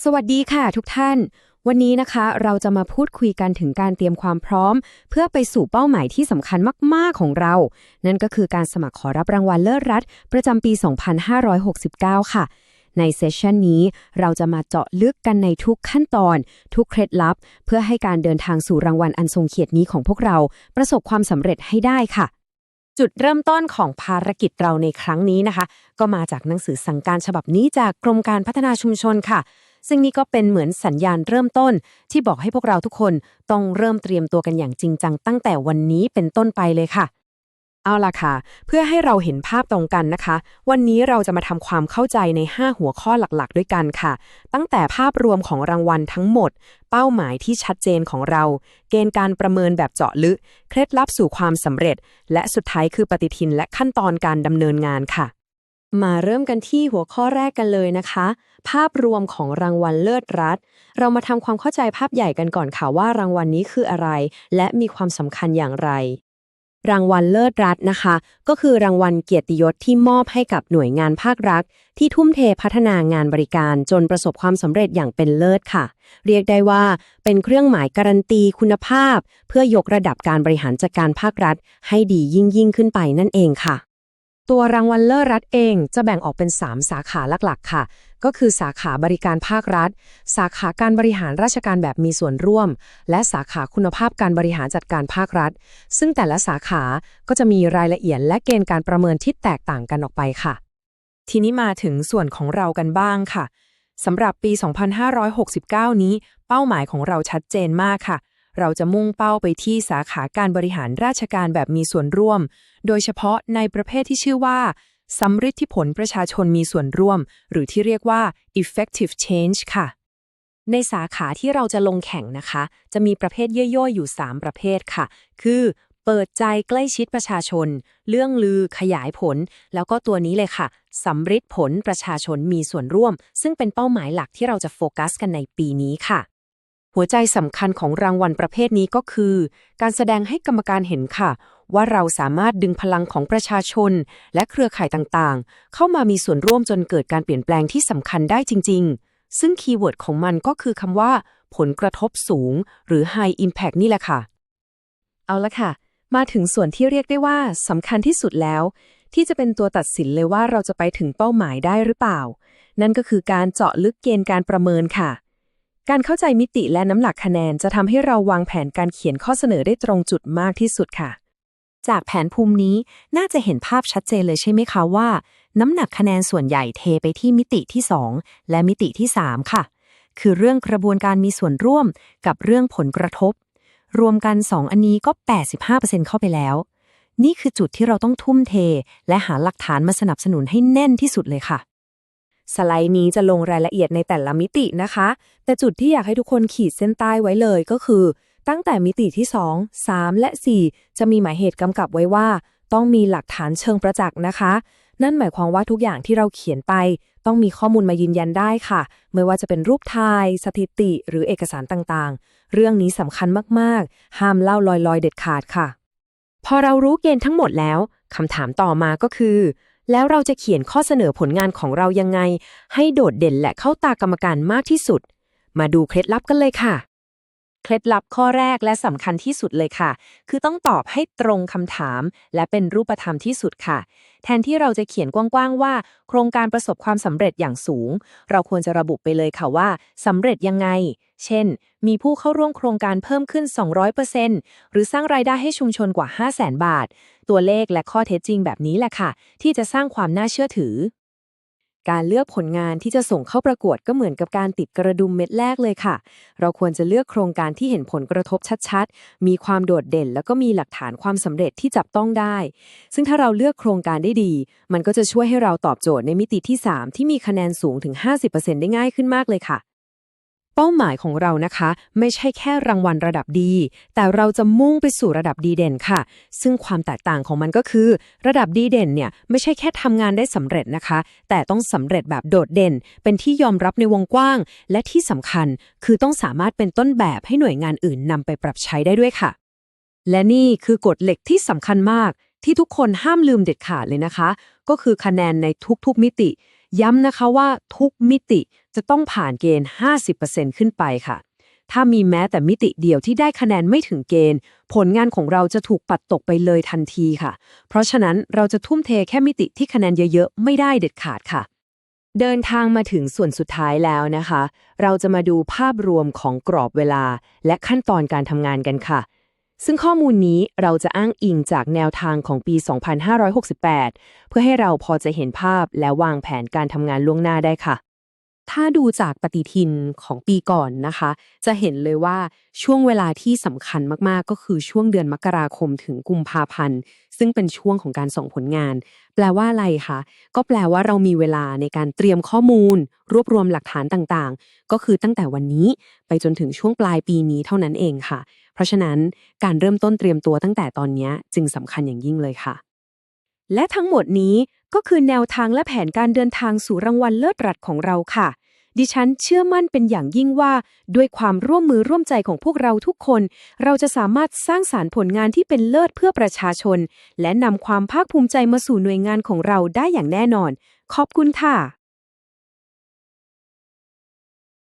สวัสดีค่ะทุกท่าน วันนี้นะคะเราจะมาพูดคุยกันถึงการเตรียมความพร้อม เพื่อไปสู่เป้าหมายที่สำคัญมาก ๆ ของเรา นั่นก็คือการสมัครขอรับรางวัลเลิศรัฐ ประจำปี 2569 ค่ะ ในเซสชันนี้เราจะมาเจาะลึกกันในทุกขั้นตอน ทุกเคล็ดลับ เพื่อให้การเดินทางสู่รางวัลอันทรงเกียรตินี้ของพวกเรา ประสบความสำเร็จให้ได้ค่ะจุดเริ่มต้นของภารกิจเราในครั้งนี้นะคะ ก็มาจากหนังสือสั่งการฉบับนี้จากกรมการพัฒนาชุมชนค่ะ ซึ่งนี่ก็เป็นเหมือนสัญญาณเริ่มต้น ที่บอกให้พวกเราทุกคนต้องเริ่มเตรียมตัวกันอย่างจริงจังตั้งแต่วันนี้เป็นต้นไปเลยค่ะ เอาล่ะค่ะ เพื่อให้เราเห็นภาพตรงกันนะคะ วันนี้เราจะมาทำความเข้าใจใน 5 หัวข้อหลักๆ ด้วยกันค่ะ ตั้งแต่ภาพรวมของรางวัลทั้งหมด เป้าหมายที่ชัดเจนของเรา เกณฑ์การประเมินแบบเจาะลึก เคล็ดลับสู่ความสำเร็จ และสุดท้ายคือปฏิทินและขั้นตอนการดำเนินงานค่ะ มาเริ่มกันที่หัวข้อแรกกันเลยนะคะ ภาพรวมของรางวัลเลิศรัฐ เรามาทำความเข้าใจภาพใหญ่กันก่อนค่ะว่ารางวัลนี้คืออะไร และมีความสำคัญอย่างไร รางวัลเลิศรัฐนะคะ ก็คือรางวัลเกียรติยศที่มอบให้กับหน่วยงานภาครัฐ ที่ทุ่มเทพัฒนางานบริการจนประสบความสำเร็จอย่างเป็นเลิศค่ะ เรียกได้ว่า เป็นเครื่องหมายการันตีคุณภาพ เพื่อยกระดับการบริหารจัดการภาครัฐ ให้ดียิ่งยิ่งขึ้นไปนั่นเองค่ะ ตัวรางวัลเลิศรัฐเองจะแบ่งออกเป็น 3 สาขาหลักๆ ค่ะ ก็คือสาขาบริการภาครัฐ สาขาการบริหารราชการแบบมีส่วนร่วม และสาขาคุณภาพการบริหารจัดการภาครัฐ ซึ่งแต่ละสาขาก็จะมีรายละเอียดและเกณฑ์การประเมินที่แตกต่างกันออกไปค่ะ ทีนี้มาถึงส่วนของเรากันบ้างค่ะสำหรับปี 2569 นี้ เป้าหมายของเราชัดเจนมากค่ะ เราจะมุ่งเป้าไปที่สาขาการบริหารราชการแบบมีส่วนร่วม โดยเฉพาะในประเภทที่ชื่อว่าสำฤทธิผลประชาชนมีส่วนร่วม หรือที่เรียกว่า effective change ค่ะ ในสาขาที่เราจะลงแข่งนะคะ จะมีประเภทย่อยๆอยู่ 3 ประเภทค่ะ คือ เปิดใจใกล้ชิดประชาชน เรื่องลือขยายผล แล้วก็ตัวนี้เลยค่ะสำฤทธิผลประชาชนมีส่วนร่วม ซึ่งเป็นเป้าหมายหลักที่เราจะโฟกัสกันในปีนี้ค่ะ หัวใจสำคัญของรางวัลประเภทนี้ก็คือ การแสดงให้กรรมการเห็นค่ะ ว่าเราสามารถดึงพลังของประชาชน และเครือข่ายต่างๆ เข้ามามีส่วนร่วมจนเกิดการเปลี่ยนแปลงที่สำคัญได้จริง ๆ ซึ่งคีย์เวิร์ดของมันก็คือคำว่า ผลกระทบสูง หรือ high impact นี่แหละค่ะ เอาละค่ะ มาถึงส่วนที่เรียกได้ว่าสำคัญที่สุดแล้ว ที่จะเป็นตัวตัดสินเลยว่าเราจะไปถึงเป้าหมายได้หรือเปล่า นั่นก็คือการเจาะลึกเกณฑ์การประเมินค่ะ การเข้าใจมิติและน้ำหนักคะแนนจะทำให้เราวางแผนการเขียนข้อเสนอได้ตรงจุดมากที่สุดค่ะ จากแผนภูมินี้น่าจะเห็นภาพชัดเจนเลยใช่ไหมคะว่า น้ำหนักคะแนนส่วนใหญ่เทไปที่มิติที่ 2 และมิติที่ 3 ค่ะ คือเรื่องกระบวนการมีส่วนร่วมกับเรื่องผลกระทบ รวมกัน 2 อันนี้ก็ 85%เข้าไปแล้ว นี่คือจุดที่เราต้องทุ่มเท และหาหลักฐานมาสนับสนุนให้แน่นที่สุดเลยค่ะ สไลด์นี้จะลงรายละเอียดในแต่ละมิตินะคะ แต่จุดที่อยากให้ทุกคนขีดเส้นใต้ไว้เลยก็คือ ตั้งแต่มิติที่ 2 3 และ 4 จะมีหมายเหตุกำกับไว้ว่า ต้องมีหลักฐานเชิงประจักษ์นะคะ นั่นหมายความว่าทุกอย่างที่เราเขียนไป ต้องมีข้อมูลมายืนยันได้ค่ะ ไม่ว่าจะเป็นรูปถ่าย สถิติ หรือเอกสารต่างๆ เรื่องนี้สำคัญมากๆ ห้ามเล่าลอยๆ เด็ดขาดค่ะ พอเรารู้เกณฑ์ทั้งหมดแล้วคำถามต่อมาก็คือ แล้วเราจะเขียนข้อเสนอผลงานของเรายังไง ให้โดดเด่นและเข้าตากรรมการมากที่สุด มาดูเคล็ดลับกันเลยค่ะ เคล็ดลับข้อแรกและสำคัญที่สุดเลยค่ะ คือต้องตอบให้ตรงคำถาม และเป็นรูปธรรมที่สุดค่ะ แทนที่เราจะเขียนกว้างๆว่า โครงการประสบความสำเร็จอย่างสูง เราควรจะระบุไปเลยค่ะว่าสำเร็จยังไง เช่น มีผู้เข้าร่วมโครงการเพิ่มขึ้น 200%หรือสร้างรายได้ให้ชุมชนกว่า 500,000 บาท ตัวเลขและข้อเท็จจริงแบบนี้แหละค่ะ ที่จะสร้างความน่าเชื่อถือ การเลือกผลงานที่จะส่งเข้าประกวดก็เหมือนกับการติดกระดุมเม็ดแรกเลยค่ะ เราควรจะเลือกโครงการที่เห็นผลกระทบชัดๆ มีความโดดเด่น แล้วก็มีหลักฐานความสำเร็จที่จับต้องได้ ซึ่งถ้าเราเลือกโครงการได้ดี มันก็จะช่วยให้เราตอบโจทย์ในมิติที่ 3 ที่มีคะแนนสูงถึง 50%ได้ง่ายขึ้นมากเลยค่ะ ป้าหมายของเรานะคะ ไม่ใช่แค่รางวัลระดับดี แต่เราจะมุ่งไปสู่ระดับดีเด่นค่ะ ซึ่งความแตกต่างของมันก็คือ ระดับดีเด่นเนี่ยไม่ใช่แค่ทำงานได้สำเร็จนะคะ แต่ต้องสำเร็จแบบโดดเด่น เป็นที่ยอมรับในวงกว้าง และที่สำคัญคือต้องสามารถเป็นต้นแบบให้หน่วยงานอื่นนำไปปรับใช้ได้ด้วยค่ะ และนี่คือกฎเหล็กที่สำคัญมาก ที่ทุกคนห้ามลืมเด็ดขาดเลยนะคะ ก็คือคะแนนในทุกๆมิติ ย้ำนะคะว่าทุกมิติจะต้องผ่านเกณฑ์ 50%ขึ้นไปค่ะ ถ้ามีแม้แต่มิติเดียวที่ได้คะแนนไม่ถึงเกณฑ์ ผลงานของเราจะถูกปัดตกไปเลยทันทีค่ะ เพราะฉะนั้นเราจะทุ่มเทแค่มิติที่คะแนนเยอะๆ ไม่ได้เด็ดขาดค่ะ เดินทางมาถึงส่วนสุดท้ายแล้วนะคะ เราจะมาดูภาพรวมของกรอบเวลา และขั้นตอนการทำงานกันค่ะ ซึ่งข้อมูลนี้เราจะอ้างอิงจากแนวทางของปี 2568 เพื่อให้เราพอจะเห็นภาพและวางแผนการทำงานล่วงหน้าได้ค่ะ ถ้าดูจากปฏิทินของปีก่อนนะคะ จะเห็นเลยว่าช่วงเวลาที่สำคัญมากๆ ก็คือช่วงเดือนมกราคมถึงกุมภาพันธ์ ซึ่งเป็นช่วงของการส่งผลงาน แปลว่าอะไรคะ ก็แปลว่าเรามีเวลาในการเตรียมข้อมูล รวบรวมหลักฐานต่างๆ ก็คือตั้งแต่วันนี้ไปจนถึงช่วงปลายปีนี้เท่านั้นเองค่ะ เพราะฉะนั้นการเริ่มต้นเตรียมตัวตั้งแต่ตอนนี้จึงสำคัญอย่างยิ่งเลยค่ะ และทั้งหมดนี้ก็คือแนวทางและแผนการเดินทางสู่รางวัลเลิศรัฐของเราค่ะ ดิฉันเชื่อมั่นเป็นอย่างยิ่งว่า ด้วยความร่วมมือร่วมใจของพวกเราทุกคน เราจะสามารถสร้างสารรค์ผลงานที่เป็นเลิศเพื่อประชาชน และนำความภาคภูมิใจมาสู่หน่วยงานของเราได้อย่างแน่นอน ขอบคุณค่ะ